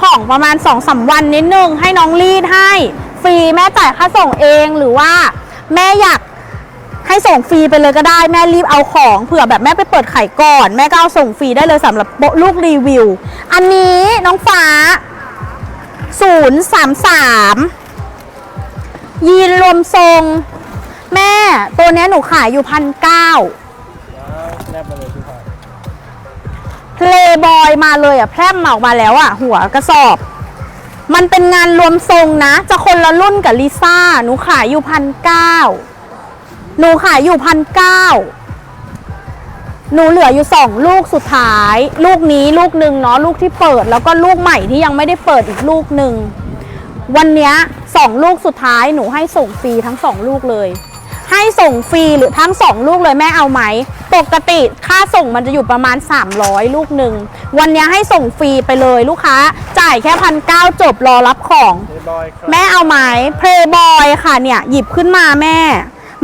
ของประมาณ2อสาวันนิดนึง ให้น้องรีดให้ฟรีแม่จ่ายค่าส่งเองหรือว่าแม่อยากให้ส่งฟรีไปเลยก็ได้แม่รีบเอาของเผื่อแบบแม่ไปเปิดไข่ก่อน แม่ก็เอาส่งฟรีได้เลยสำหรับโปะลูกรีวิว อันนี้น้องฟ้า 033 ยีนรวมทรง แม่ตัวนี้หนูขายอยู่พันเก้า เพลย์บอยมาเลยอะแพร่มออกมาแล้วอะ หัวกระสอบ มันเป็นงานรวมทรงนะ จะคนละรุ่นกับลิซ่า หนูขายอยู่พันเก้าหนูขายอยู่พันเก้าหนูเหลืออยู่สองลูกสุดท้าย ลูกนี้ลูกหนึ่งเนาะลูกที่เปิด แล้วก็ลูกใหม่ที่ยังไม่ได้เปิดอีกลูกหนึ่งวันนี้สองลูกสุดท้ายหนูให้ส่งฟรีทั้งสองลูกเลย ให้ส่งฟรีหรือทั้งสองลูกเลยแม่เอาไหม ปกติค่าส่งมันจะอยู่ประมาณ 300 ลูกหนึ่ง วันเนี้ยให้ส่งฟรีไปเลยลูกค้า จ่ายแค่พันเก้าจบรอรับของเดบอยครับแม่เอาไหมเพลย์บอยค่ะเนี่ยหยิบขึ้นมาแม่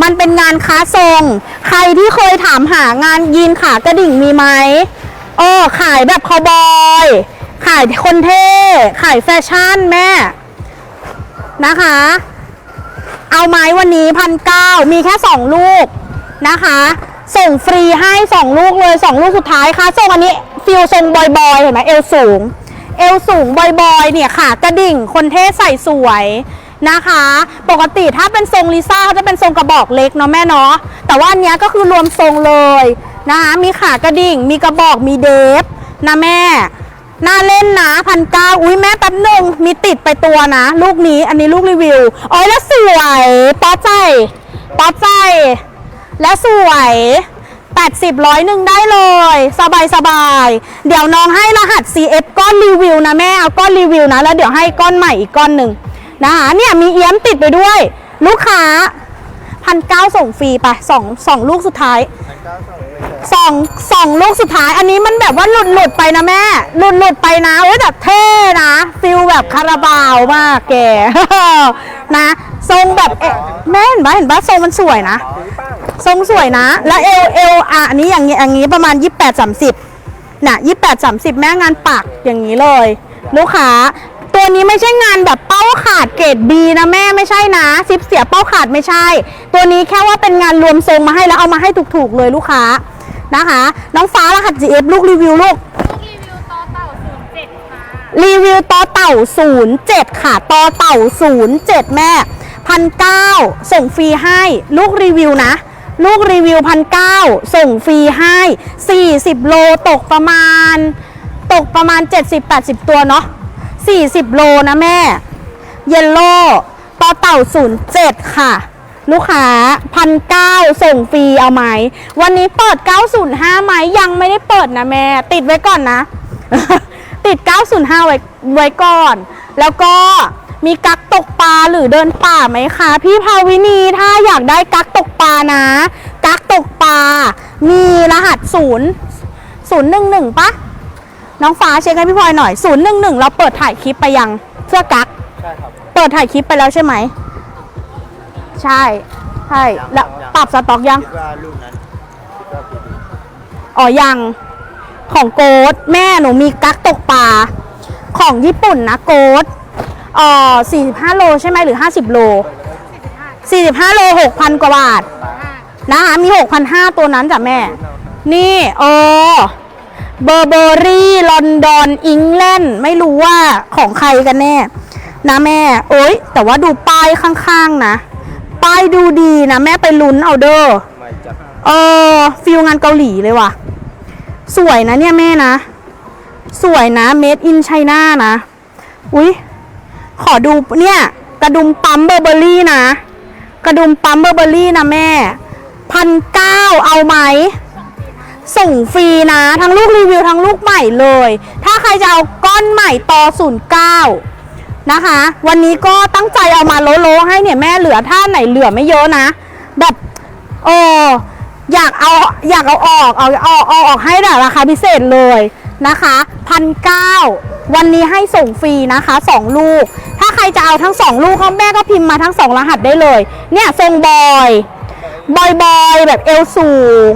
มันเป็นงานค้าทรง ใครที่เคยถามหางานยีนขากระดิ่งมีไหมเออขายแบบคาวบอย ขายคนเท่ ขายแฟชั่นแม่นะคะ เอาไหมวันนี้พันเก้ามีแค่สองลูกนะคะ ส่งฟรีให้สองลูกเลยสองลูกสุดท้ายค่ะส่งอันนี้ฟิลทรงบอยๆ เห็นไหมเอวสูง เอวสูงบอยๆ เนี่ยค่ะ กระดิ่งคนเท่ใส่สวยนะคะ ปกติถ้าเป็นทรงลิซ่าเขาจะเป็นทรงกระบอกเล็กเนาะแม่เนาะแต่ว่าอันนี้ก็คือรวมทรงเลยนะคะมีขากระดิ่งมีกระบอกมีเดฟนะแม่ น่าเล่นนะพันเก้าอุ้ยแม่แป๊บหนึ่งมีติดไปตัวนะ ลูกนี้อันนี้ลูกรีวิวอ๋อแล้วสวยป๊อใจป๊อใจ และสวย 80ร้อยหนึ่งได้เลย สบายสบาย เดี๋ยวน้องให้รหัส CF ก้อนรีวิวนะแม่เอาก้อนรีวิวนะ แล้วเดี๋ยวให้ก้อนใหม่อีกก้อนหนึ่งนะคะเนี่ยมีเอี้ยมติดไปด้วย ลูกค้าพันเก้าส่งฟรีไปสองสองลูกสุดท้ายพันเก้าสอง สองสองลูกสุดท้าย อันนี้มันแบบว่าหลุดหลุดไปนะแม่ หลุดหลุดไปนะโอ้ยแต่เท่นะฟิลแบบคาราบาวมากแก นะ ทรงแบบเอ๊ะแม่เห็นปะเห็นปะทรงมันสวยนะ ทรงสวยนะ แล้วเอลเอลอะอันนี้อย่างนี้อย่างนี้ประมาณ 28 30น่ะ28 30 แม่งานปักอย่างนี้เลย ลูกค้าตัวนี้ไม่ใช่งานแบบเป้าขาดเกรด B นะแม่ไม่ใช่นะซิปเสียเป้าขาดไม่ใช่ ตัวนี้แค่ว่าเป็นงานรวมทรงมาให้แล้วเอามาให้ถูกๆเลยลูกค้า นะคะ น้องฟ้ารหัส GF ลูกรีวิวลูกรีวิวต่อเต่า07ค่ะรีวิวต่อเต่า 07 ค่ะต่อเต่า 07 แม่พันเก้าส่งฟรีให้ ลูกรีวิวนะ ลูกรีวิวพันเก้าส่งฟรีให้ 40 โลตกประมาณ ตกประมาณ 70-80 ตัวเนาะ40 โลนะแม่ เยลโล่ต่อเต่า 07 ค่ะ ลูกค้าพันเก้าส่งฟรีเอาไหม วันนี้เปิด 905ไหมยังไม่ได้เปิดนะแม่ ติดไว้ก่อนนะ ติด 905 ไว้ไว้ก่อน แล้วก็มีกักตกปลาหรือเดินป่าไหมคะ พี่ภาวินีถ้าอยากได้กักตกปลานะ กักตกปลา มีรหัสศูนย์ศูนย์หนึ่งหนึ่งปะน้องฟ้าเช็คให้พี่พลอยหน่อยศูนย์หนึ่งหนึ่งเราเปิดถ่ายคลิปไปยังเสื้อกักใช่ครับเปิดถ่ายคลิปไปแล้วใช่ไหม ใช่ใช่แล้วปรับสต็อกยัง คิดว่าลูกนั้นคิดว่าผิดอ๋อยัง ของโกดแม่หนูมีกักตกปลาของญี่ปุ่นนะโกดเอ่อ45 โลใช่ไหมหรือ 50 โล 45 โล 6,000 กว่าบาท นะคะมี 6,500 ตัวนั้นจ้ะแม่ นี่เออเบอร์เบอรี่ ลอนดอน อิงแลนด์ไม่รู้ว่าของใครกันแน่ นะแม่ โอ๊ย แต่ว่าดูป้ายข้างๆนะ ป้ายดูดีนะแม่ไปลุ้นเอาเด้อไม่จัดเออฟิลงานเกาหลีเลยว่ะ สวยนะเนี่ยแม่นะ สวยนะ made in China นะ อุ๊ย ขอดูเนี่ย กระดุมปั๊มเบอร์เบอรี่นะ กระดุมปั๊มเบอร์เบอรี่นะแม่พันเก้าเอาไหม ส่งฟรีนะ ทั้งลูกรีวิวทั้งลูกใหม่เลย ถ้าใครจะเอาก้อนใหม่ต่อ09น นะคะ วันนี้ก็ตั้งใจเอามาโลโลให้เนี่ยแม่เหลือท่าไหนเหลือไม่เยอะนะ แบบเอออยากเอาอยากเอาออกเอาเอาเอาออกให้แต่ราคาพิเศษเลยนะคะพันเก้าวันนี้ให้ส่งฟรีนะคะสองลูก ถ้าใครจะเอาทั้งสองลูกเขาแม่ก็พิมพ์มาทั้งสองรหัสได้เลย เนี่ยทรงบอยบอยบอยแบบเอวสูง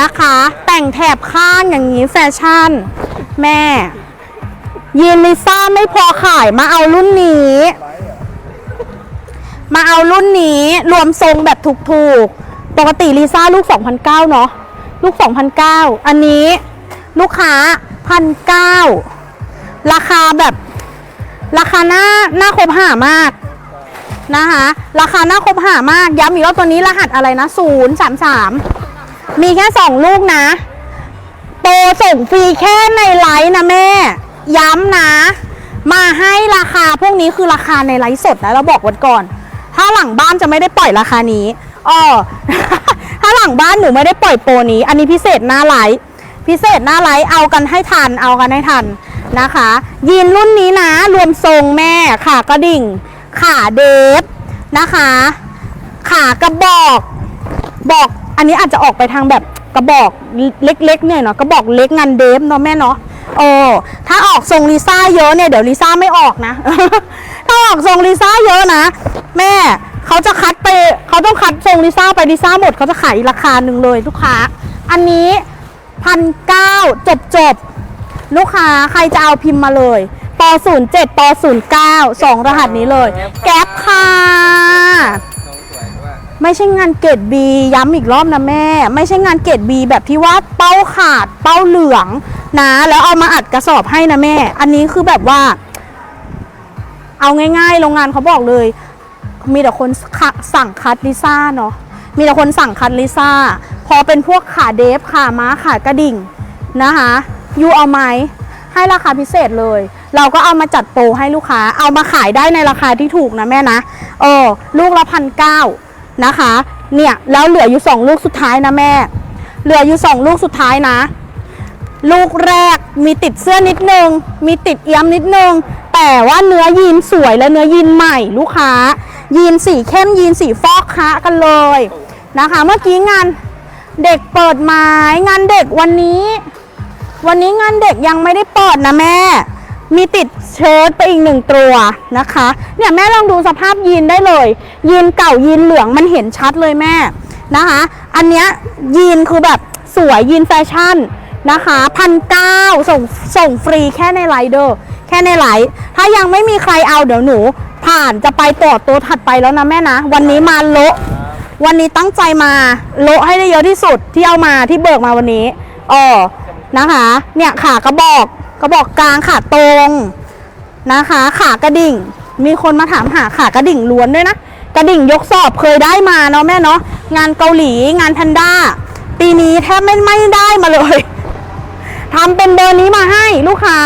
นะคะ แต่งแถบข้างอย่างนี้แฟชั่น แม่ ยีนลิซ่าไม่พอขายมาเอารุ่นนี้ มาเอารุ่นนี้รวมทรงแบบถูกๆ ปกติลิซ่าลูก 2,009เนาะลูก 2,009 อันนี้ลูกค้า1,900ราคาแบบราคาหน้าหน้าคบหามากนะคะราคาหน้าคบหามากย้ำอีกรอบตัวนี้รหัสอะไรนะ033 มีแค่ 2 ลูกนะโปรส่งฟรีแค่ในไลฟ์นะแม่ ย้ำนะ มาให้ราคาพวกนี้คือราคาในไลฟ์สดนะเราบอกวันก่อน ถ้าหลังบ้านจะไม่ได้ปล่อยราคานี้อ๋อถ้าหลังบ้านหนูไม่ได้ปล่อยโปรนี้ อันนี้พิเศษหน้าไลฟ์พิเศษหน้าไลฟ์เอากันให้ทันเอากันให้ทันนะคะ ยีนรุ่นนี้นะรวมทรงแม่ขากระดิ่ง ขาเดฟนะคะ ขากระบอกบอกอันนี้อาจจะออกไปทางแบบกระบอกเล็กๆเนี่ยเนาะกระบอกเล็กงานเดฟเนาะแม่เนาะ โอ้ถ้าออกทรงลิซ่าเยอะเนี่ยเดี๋ยวลิซ่าไม่ออกนะ ถ้าออกทรงลิซ่าเยอะนะ แม่เขาจะคัดไปเขาต้องคัดทรงลิซ่าไปลิซ่าหมดเขาจะขายราคาหนึ่งเลยลูกค้า อันนี้พันเก้าจบจบลูกค้าใครจะเอาพิมพ์มาเลยป07ป09สองรหัสนี้เลย แก๊ปค่ะไม่ใช่งานเกรดบีย้ำอีกรอบนะแม่ ไม่ใช่งานเกรดบีแบบที่ว่าเป้าขาดเป้าเหลือง นะ แล้วเอามาอัดกระสอบให้นะแม่ อันนี้คือแบบว่า เอาง่ายๆ โรงงานเขาบอกเลย มีแต่คนสั่งคัดลิซ่าเนาะมีแต่คนสั่งคัดลิซ่า พอเป็นพวกขาเดฟขาม้าขากระดิ่งนะคะยูเอาไหมให้ราคาพิเศษเลย เราก็เอามาจัดโปรให้ลูกค้า เอามาขายได้ในราคาที่ถูกนะแม่นะเออลูกละพันเก้านะคะ เนี่ยแล้วเหลืออยู่สองลูกสุดท้ายนะแม่ เหลืออยู่สองลูกสุดท้ายนะ ลูกแรกมีติดเสื้อนิดนึง มีติดเอี้ยมนิดนึง แต่ว่าเนื้อยีนสวยและเนื้อยีนใหม่ลูกค้า ยีนสีเข้มยีนสีฟอกคะกันเลยนะคะ เมื่อกี้งานเด็กเปิดไม้งานเด็กวันนี้ วันนี้งานเด็กยังไม่ได้เปิดนะแม่ มีติดเชิ้ตไปอีกหนึ่งตัวนะคะ เนี่ยแม่ลองดูสภาพยีนได้เลย ยีนเก่ายีนเหลืองมันเห็นชัดเลยแม่นะคะ อันเนี้ยยีนคือแบบสวยยีนแฟชั่น นะคะพันเก้าส่งส่งฟรีแค่ในไลเดอร์แค่ในไลน์ถ้ายังไม่มีใครเอาเดี๋ยวหนู ผ่านจะไปต่อตัวถัดไปแล้วนะแม่นะ วันนี้มาโละวันนี้ตั้งใจมาโละให้ได้เยอะที่สุดที่เอามาที่เบิกมาวันนี้อ๋อนะคะ เนี่ยขากระบอกกระบอกกลางขาตรงนะคะ ขากระดิ่ง มีคนมาถามหาขากระดิ่งล้วนด้วยนะกระดิ่งยกสอบเคยได้มาเนาะแม่เนาะงานเกาหลีงานแพนด้าปีนี้แทบไม่ไม่ได้มาเลย ทำเป็นเบอร์นี้มาให้ลูกค้า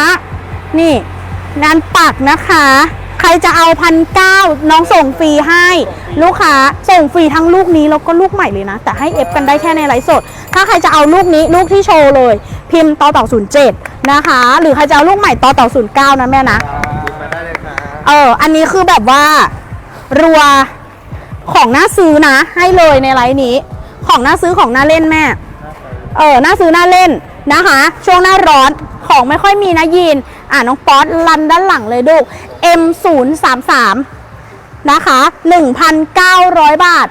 นี่งานปักนะคะ ใครจะเอาพันเก้าน้องส่งฟรีให้ ลูกค้าส่งฟรีทั้งลูกนี้แล้วก็ลูกใหม่เลยนะ แต่ให้เอฟกันได้แค่ในไลฟ์สด ถ้าใครจะเอาลูกนี้ลูกที่โชว์เลย พิมพ์ต่อต่อศูนย์เจ็ดนะคะ หรือใครจะเอาลูกใหม่ต่อต่อศูนย์เก้านะแม่นะพิมพ์มาได้เลยครับเอออันนี้คือแบบว่ารัวของน่าซื้อนะ ให้เลยในไลน์นี้ ของน่าซื้อของน่าเล่นแม่ เออน่าซื้อน่าเล่น นะคะ ช่วงหน้าร้อนของไม่ค่อยมีนะยีน อ่าน้องป๊อตรันด้านหลังเลยดู M033 นะคะ 1,900 บาท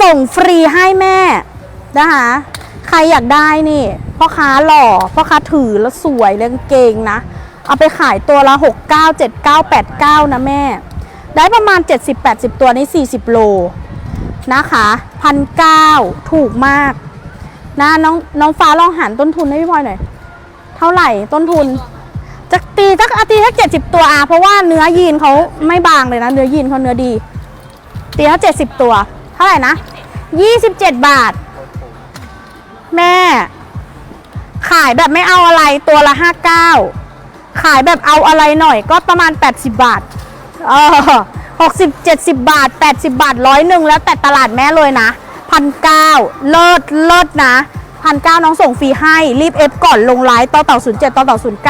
ส่งฟรีให้แม่นะคะใครอยากได้นี่พ่อค้าหล่อพ่อค้าถือแล้วสวยเลยกางเกงนะ เอาไปขายตัวละ 6 9 7 9 8 9 นะแม่ ได้ประมาณ 70-80 ตัวนี้40 โลนะคะพันเก้าถูกมาก นะน้องน้องฟ้าลองหันต้นทุนให้พี่พลอยหน่อย เท่าไหร่ต้นทุนจะตีสักอาตีสักเจ็ดสิบตัวอะเพราะว่าเนื้อยีนเขาไม่บางเลยนะ เนื้อยีนเขาเนื้อดี ตีสักเจ็ดสิบตัว เท่าไหร่นะยี่สิบเจ็ดบาท แม่ ขายแบบไม่เอาอะไรตัวละห้าเก้าขายแบบเอาอะไรหน่อยก็ประมาณ80บบาทเออหกสิบเจ็ดสิบบาทแปดสิบาทร้อยหนึ่งแล้วแต่ตลาดแม่เลยนะ พันเก้าเลิศเลิศนะพันเก้าน้องส่งฟรีให้รีบเอฟก่อนลงไลน์ต่อเต่าศูนย์เจ็ดต่อเต่าศูนย์เก้า